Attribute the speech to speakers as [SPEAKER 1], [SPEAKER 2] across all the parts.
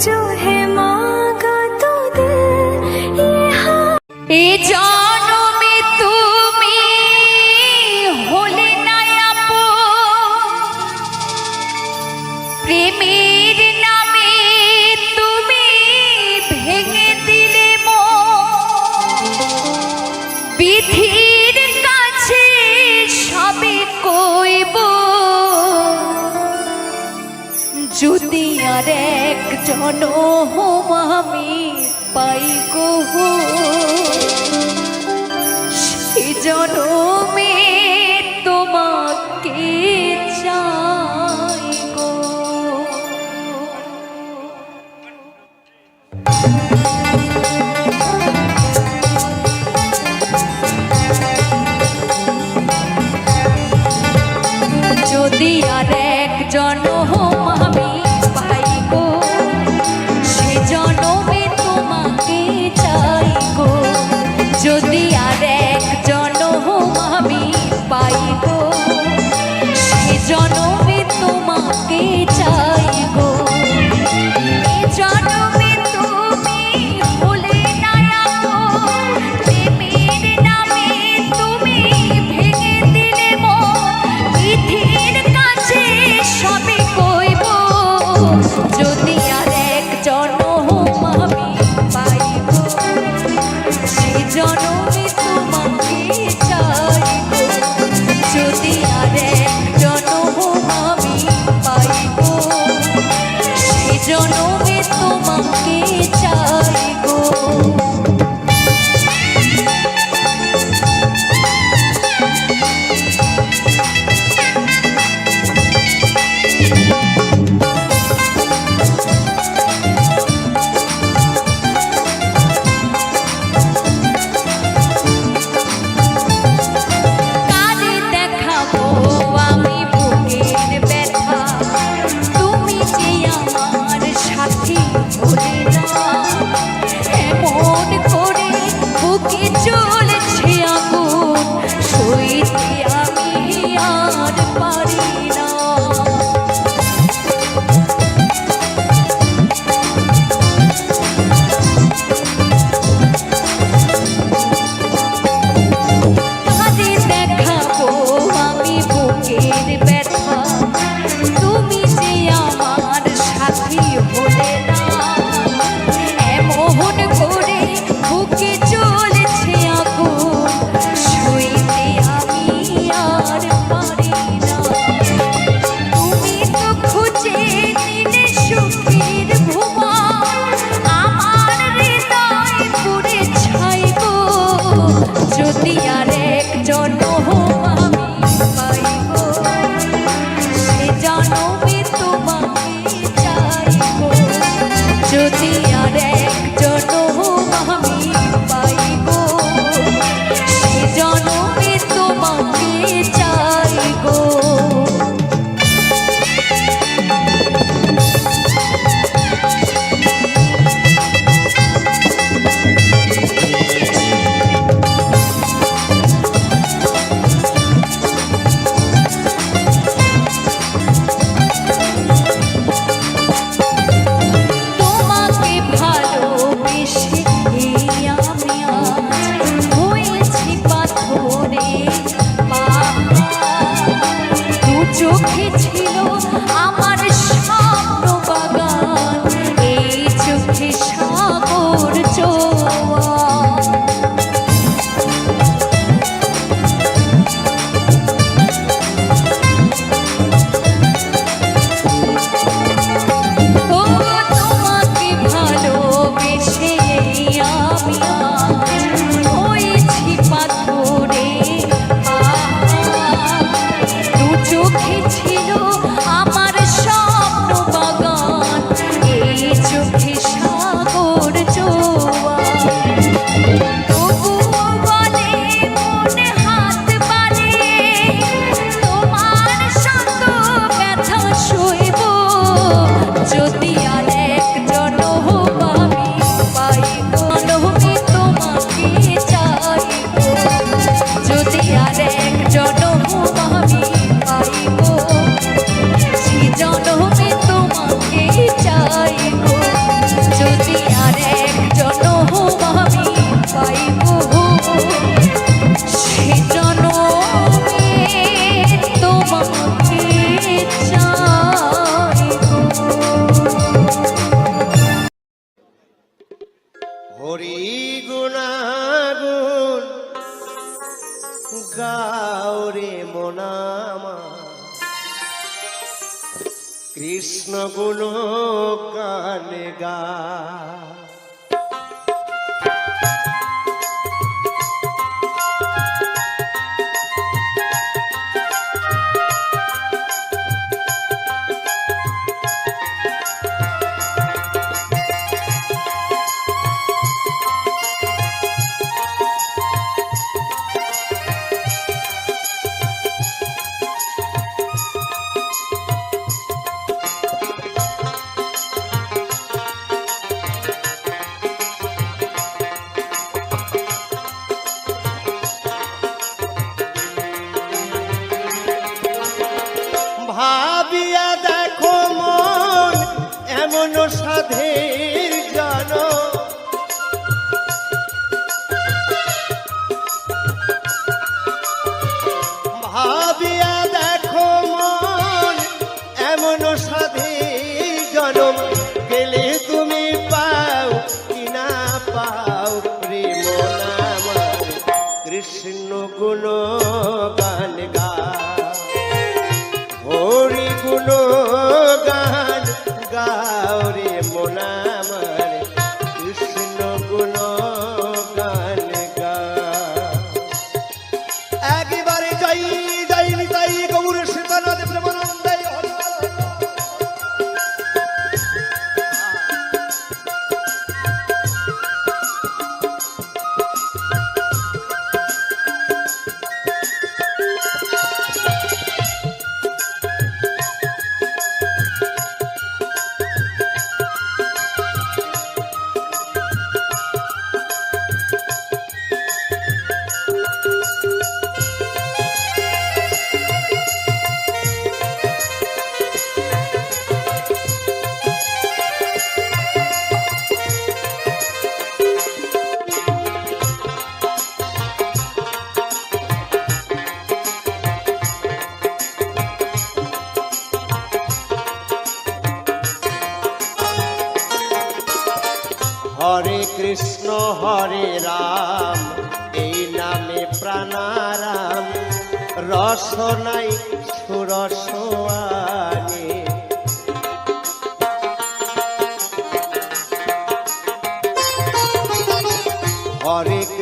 [SPEAKER 1] जो है
[SPEAKER 2] জনম আমি পাই গো সে জনমে তোমাকে
[SPEAKER 3] যাও রে মোনামা। কৃষ্ণ গুণ কানে গা।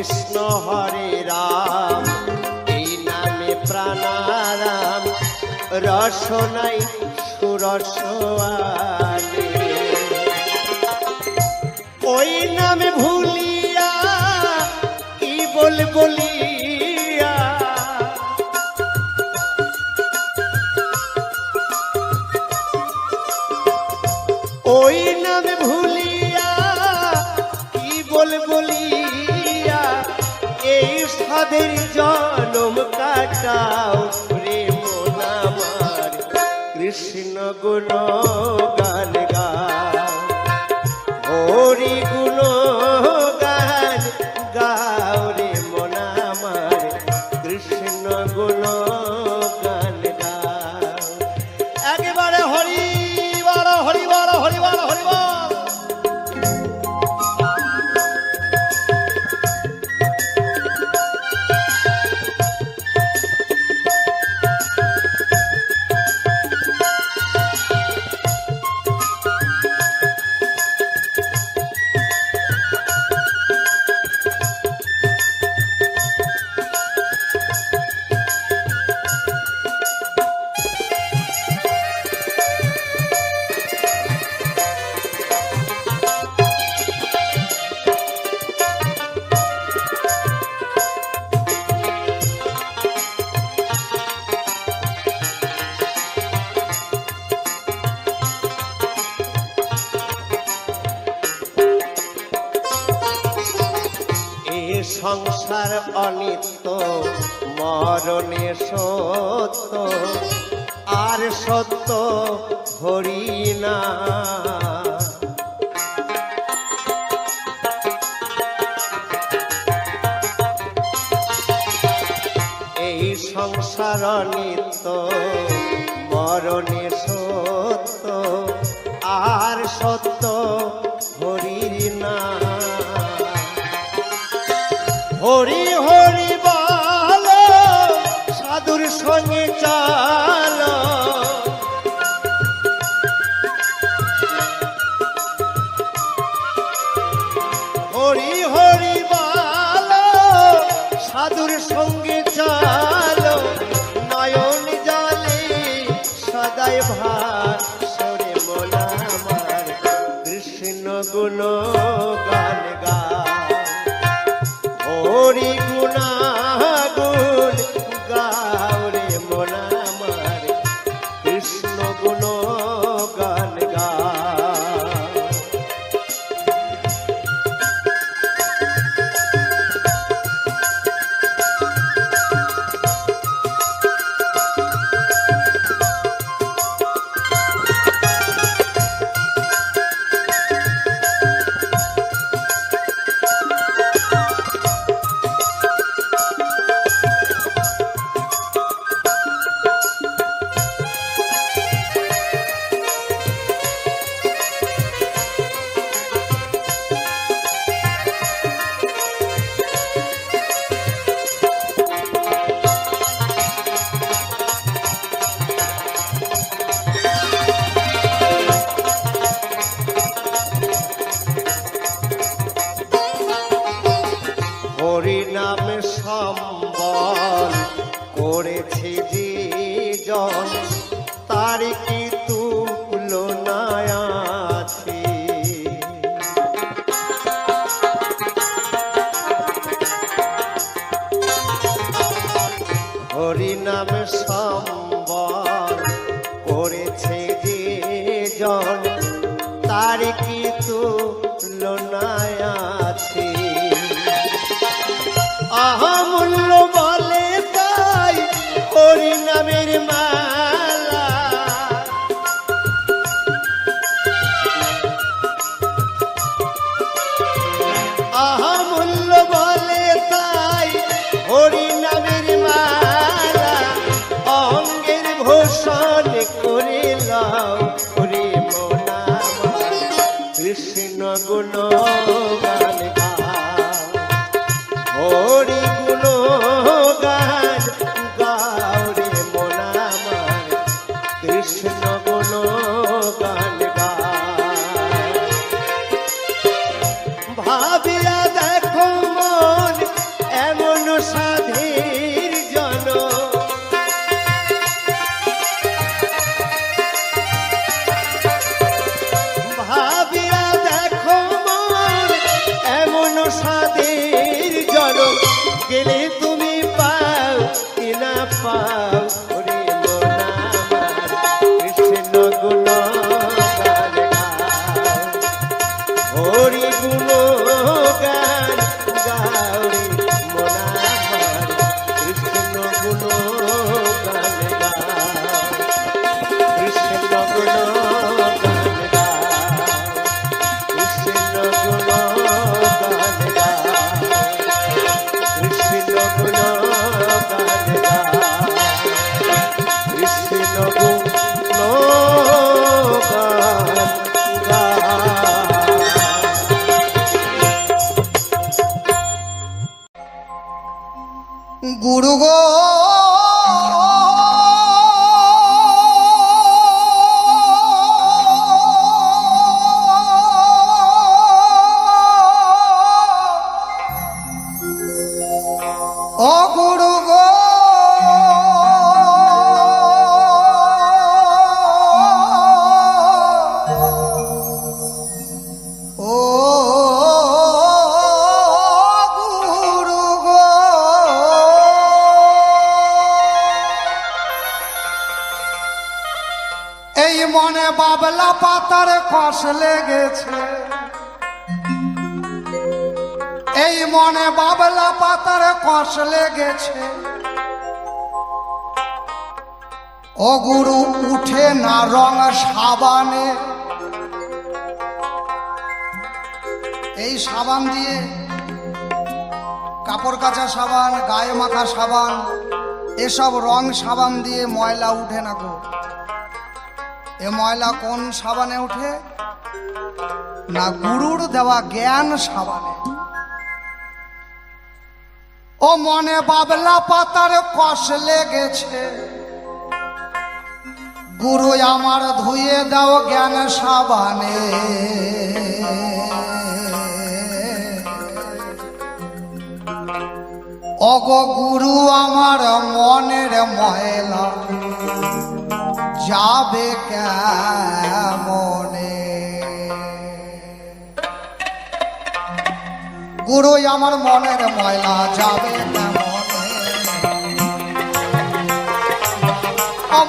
[SPEAKER 3] কৃষ্ণ হরে রাম। এই নামে প্রাণারাম। রসনাই সুরস ওই নামে ভুলিয়া কি বল বলি প্রেমের জনম কাটাও প্রেম নামার কৃষ্ণ গুণ গান গা হরি গুণ সংসার নিত্য মরণে সত্য আর সত্য ভাসরে মোলা আমার। কৃষ্ণ গুণ নামে সম্বল গুণ
[SPEAKER 4] গুরু গো বাবলা পাতার কষ লেগেছে। এই মনে বাবলা পাতার কষ লেগেছে। ও গুরু, উঠে না রং সাবানে। এই সাবান দিয়ে কাপড় কাচা সাবান, গায়ে মাখা সাবান, এসব রং সাবান দিয়ে ময়লা উঠে না গো। এ ময়লা কোন সাবানে উঠে না গুরুর দেওয়া জ্ঞান সাবানে। ও মনে বাবলা পাতার কষ লেগেছে। গুরু আমার ধুয়ে দাও জ্ঞান সাবানে। অগ গুরু আমার মনের ময়লা। যাবে কেমনে? গুরু আমার মনের ময়লা যাবে কেমনে?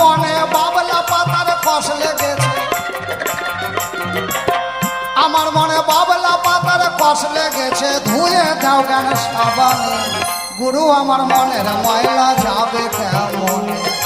[SPEAKER 4] মনে বাবলা পাতার কষ লেগেছে। আমার মনে বাবলা পাতার কষ লেগেছে। ধুয়ে দাও কেন সাবানে। গুরু আমার মনের ময়লা যাবে কেমনে?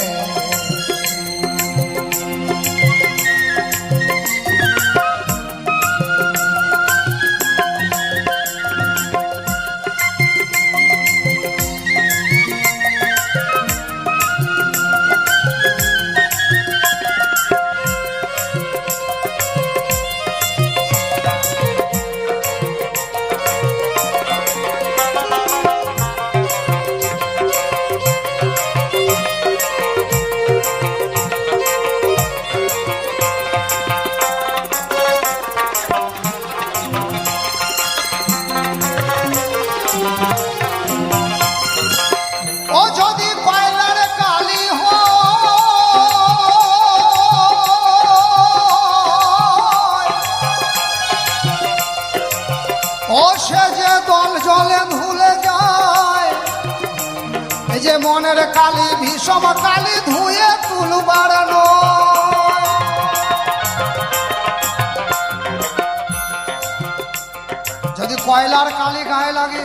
[SPEAKER 4] কয়লার কালি গায়ে লাগে,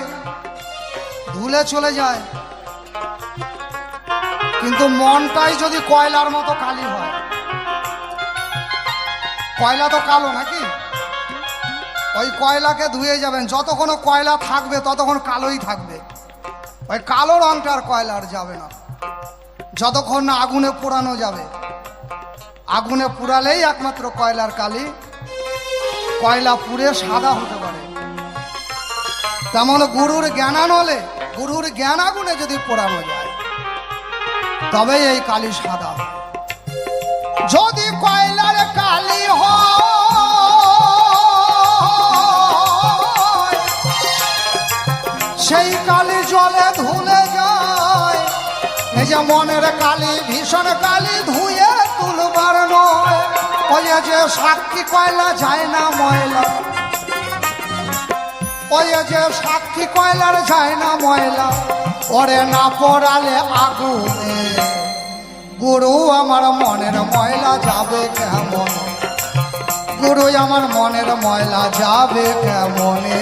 [SPEAKER 4] ধুলে চলে যায়। কিন্তু মনটাই যদি কয়লার মতো কালি হয়, কয়লা তো কালো নাকি? ওই কয়লাকে ধুয়ে যাবেন, যতক্ষণ কয়লা থাকবে, ততক্ষণ কালোই থাকবে। ওই কালো রংটা আর কয়লার যাবে না। যতক্ষণ না আগুনে পোড়ানো যাবে। আগুনে পুরালেই একমাত্র কয়লার কালি। কয়লা পুড়ে সাদা হতে তেমন গুরুর জ্ঞানানলে, গুরুর জ্ঞান আগুনে যদি পোড়ানো যায়, তবে এই কালি সাদা যদি কয়লার কালি হয়, সেই কালি জলে ধুলে যায় এই যে মনের কালি, ভীষণ কালি ধুয়ে তুলবার নয়, ওই যে সাক্ষী কয়লা যায় না ময়লা। ওই যে সাক্ষী কয়লার যায় না ময়লা, ওরে না পড়ালে আগুনে। গুরু আমার মনের ময়লা যাবে কেমন? গুরু আমার মনের ময়লা যাবে কেমনে?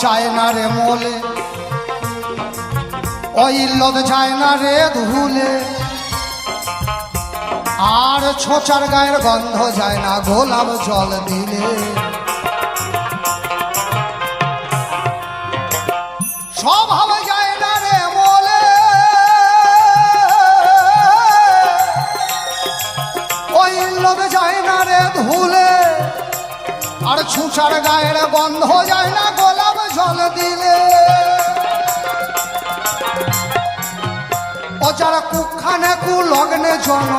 [SPEAKER 4] চায় না রে মোলে। ও ইল্লত যায় না রে ধুলে। আর ছোচার গায়ের গন্ধ যায় না গোলাপ জল দিলে। স্বভাব যায় না রে ওই ধুলে। আর ছুঁচার গায়ের গন্ধ যায় না দিলে। যারা কুখানে কু লগ্নে জন,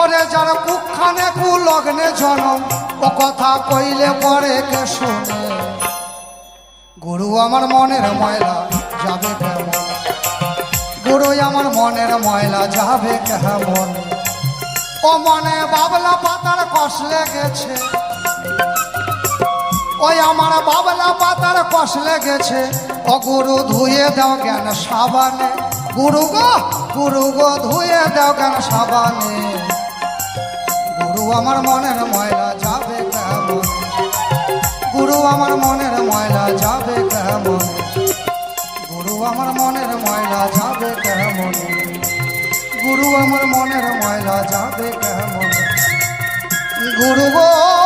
[SPEAKER 4] ওরে যারা কুখানে কু লগ্নে জন, ও কথা কইলে পরে কে শোনে? গুরু আমার মনের ময়লা যাবে কেমন? গুরু আমার মনের ময়লা যাবে কেমন? ও মনে বাবলা পাতার কষ লেগেছে। ওই আমার বাবলা পাতার কষ লেগেছে। ও গুরু ধুয়ে দাও জ্ঞান সাবানে। গুরু গো গুরু গো, ধুয়ে দাও জ্ঞান সাবানে। গুরু আমার মনের ময়লা যাবে কেমন? গুরু আমার মনের ময়লা যাবে কেমন? গুরু আমার মনের ময়লা যাবে কেমন? গুরু আমার মনের ময়লা যাবে কেমন? গুরু গো